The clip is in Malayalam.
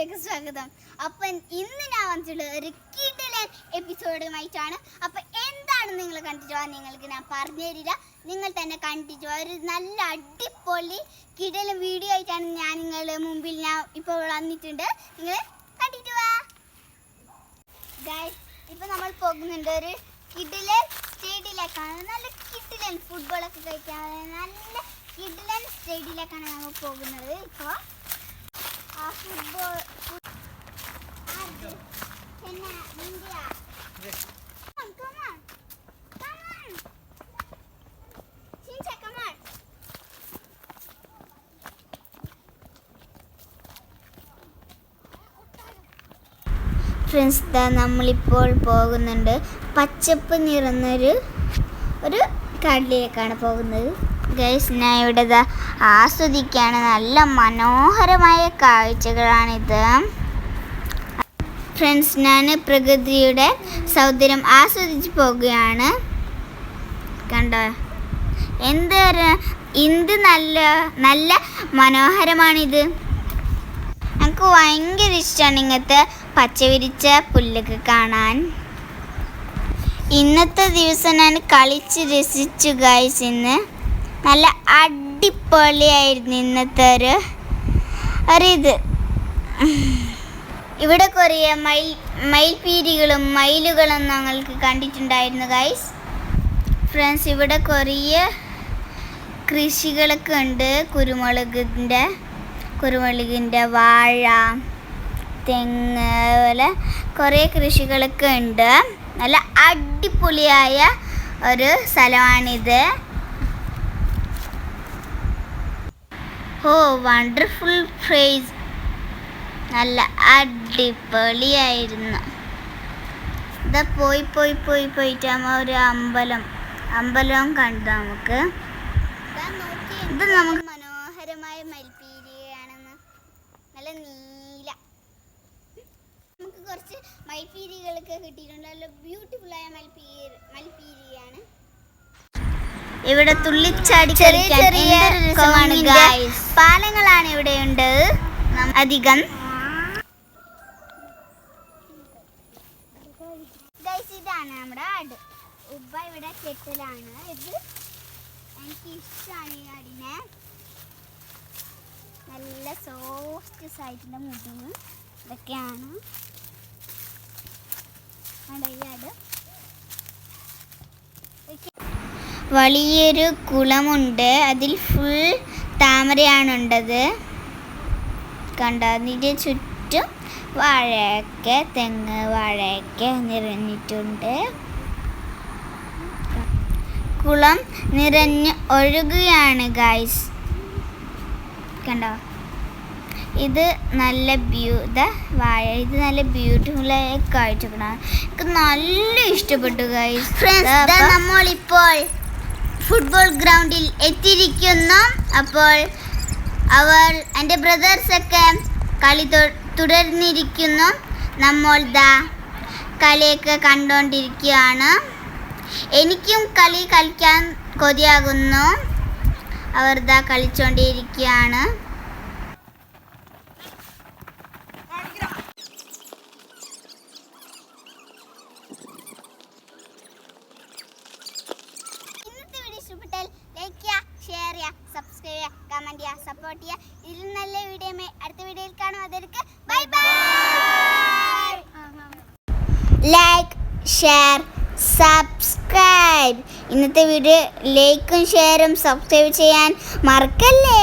വ്ളോഗിലേക്ക് സ്വാഗതം. അപ്പം ഇന്ന് ഞാൻ വന്നിട്ടുള്ള ഒരു കിടിലൻ എപ്പിസോഡുമായിട്ടാണ്. അപ്പൊ എന്താണ് നിങ്ങൾ കണ്ടിട്ടുള്ള നിങ്ങൾക്ക് ഞാൻ പറഞ്ഞു തരില്ല. നിങ്ങൾ തന്നെ കണ്ടിട്ട് ഒരു നല്ല അടിപൊളി കിടലൻ വീഡിയോ ആയിട്ടാണ് ഞാൻ നിങ്ങളുടെ മുമ്പിൽ ഞാൻ ഇപ്പോൾ വന്നിട്ടുണ്ട്. നിങ്ങൾ കണ്ടിട്ട് വാ. ഗൈസ് നമ്മൾ പോകുന്നുണ്ട് ഒരു കിടിലൻ സ്റ്റേഡിയിലേക്കാണ് നല്ല കിടിലൻ ഫുട്ബോളൊക്കെ കഴിക്കാൻ നല്ല കിടിലൻ സ്റ്റേഡിയിലേക്കാണ് നമ്മൾ പോകുന്നത്. ഇപ്പോൾ ഫ്രണ്ട്സ് ദാ നമ്മളിപ്പോൾ പോകുന്നുണ്ട് പച്ചപ്പ് നിറഞ്ഞൊരു ഒരു കടലിലേക്കാണ് പോകുന്നത്. ഗൈസ് ഞാൻ ഇവിടെ ആസ്വദിക്കുകയാണ്. നല്ല മനോഹരമായ കാഴ്ചകളാണിത്. ഫ്രണ്ട്സ് ഞാൻ പ്രകൃതിയുടെ സൗന്ദര്യം ആസ്വദിച്ച് പോകുകയാണ് കണ്ടോ? എന്തൊരു എന്ത് നല്ല നല്ല മനോഹരമാണിത്. എനിക്ക് ഭയങ്കര ഇഷ്ടമാണ് ഇങ്ങനത്തെ പച്ചവിരിച്ച പുല്ലൊക്കെ കാണാൻ. ഇന്നത്തെ ദിവസം ഞാൻ കളിച്ച് രസിച്ചു ഗൈസ് ഇന്ന്. നല്ല അടിപൊളിയായിരുന്നു ഇന്നത്തെ ഒരു ഒരിത് ഇവിടെ കുറേ മയിൽ മയിൽപീരികളും മയിലുകളും ഞങ്ങൾക്ക് കണ്ടിട്ടുണ്ടായിരുന്നു ഗൈസ് ഫ്രണ്ട്സ് ഇവിടെ കുറേ കൃഷികളൊക്കെ ഉണ്ട്. കുരുമുളകിന്റെ കുരുമുളകിന്റെ വാഴ തെങ്ങ് അതുപോലെ കുറേ കൃഷികളൊക്കെ ഉണ്ട്. നല്ല അടിപൊളിയായ ഒരു സ്ഥലമാണിത്. ഓ വണ്ടർഫുൾ ഫ്രേസ് നല്ല അടിപൊളിയായിരുന്നു. ഇതാ പോയി പോയി പോയി പോയിട്ട് നമ്മ ഒരു അമ്പലം അമ്പലവും കണ്ടു നമുക്ക്. ഇത് നമുക്ക് മനോഹരമായ മൽപ്പീരിയാണെന്ന് നല്ല നീല. നമുക്ക് കുറച്ച് മൽപ്പീരികളൊക്കെ കിട്ടിയിട്ടുണ്ട്. നല്ല ബ്യൂട്ടിഫുള്ളായ മൽപ്പീരി മൽപ്പീരിയാണ് ഇവിടെ തുള്ളിച്ചാടി ചെറിയ ചെറിയ പാലങ്ങളാണ് ഇവിടെ ഉണ്ട്. അധികം. ഇതാണ് നമ്മുടെ ആട്. ഉപ്പ ഇവിടെ കെട്ടലാണ്. ഇത് എനിക്ക് ഇഷ്ടമാണ് ഈ ആടിനെ. നല്ല സോഫ്റ്റ് സൈറ്റിന്റെ മുടിവ് ഇതൊക്കെയാണ് ഈ ആട്. വലിയൊരു കുളമുണ്ട്. അതിൽ ഫുൾ താമരയാണുണ്ടത് കണ്ട? അതിന്റെ ചുറ്റും വാഴയൊക്കെ തെങ്ങ് വാഴയൊക്കെ നിറഞ്ഞിട്ടുണ്ട്. കുളം നിറഞ്ഞ് ഒഴുകുകയാണ് ഗായ്സ് കണ്ടോ? ഇത് നല്ല ബ്യൂ ദ വാഴ. ഇത് നല്ല ബ്യൂട്ടിഫുൾ ആയി കാഴ്ചകളാണ്. എനിക്ക് നല്ല ഇഷ്ടപ്പെട്ടു ഗായ്സ് ഫ്രണ്ട്സ് നമ്മളിപ്പോൾ ഫുട്ബോൾ ഗ്രൗണ്ടിൽ എത്തിയിരിക്കുന്നു. അപ്പോൾ അവർ എന്റെ ബ്രദേഴ്സൊക്കെ കളി തുടർന്നിരിക്കുന്നു. നമ്മൾ ദാ കളിയൊക്കെ കണ്ടുകൊണ്ടിരിക്കുകയാണ് എനിക്കും കളി കളിക്കാൻ കൊതിയാകുന്നു. അവർ ദാ കളിച്ചുകൊണ്ടിരിക്കുകയാണ് ഇന്നത്തെ വീഡിയോ ഇഷ്ടപ്പെട്ടാൽ ലൈക്ക് ചെയ്യുക ഷെയർ ചെയ്യുക സബ്സ്ക്രൈബ് ചെയ്യുക കമന്റ് ചെയ്യുക സപ്പോർട്ട് ചെയ്യുക ഇതിൽ നല്ല വീഡിയോ അടുത്ത വീഡിയോയിൽ കാണും. അതൊരുക്ക് bye bye like share subscribe ഇന്നത്തെ വീഡിയോ ലൈക്കും ഷെയറും സബ്സ്ക്രൈബ് ചെയ്യാൻ മറക്കല്ലേ?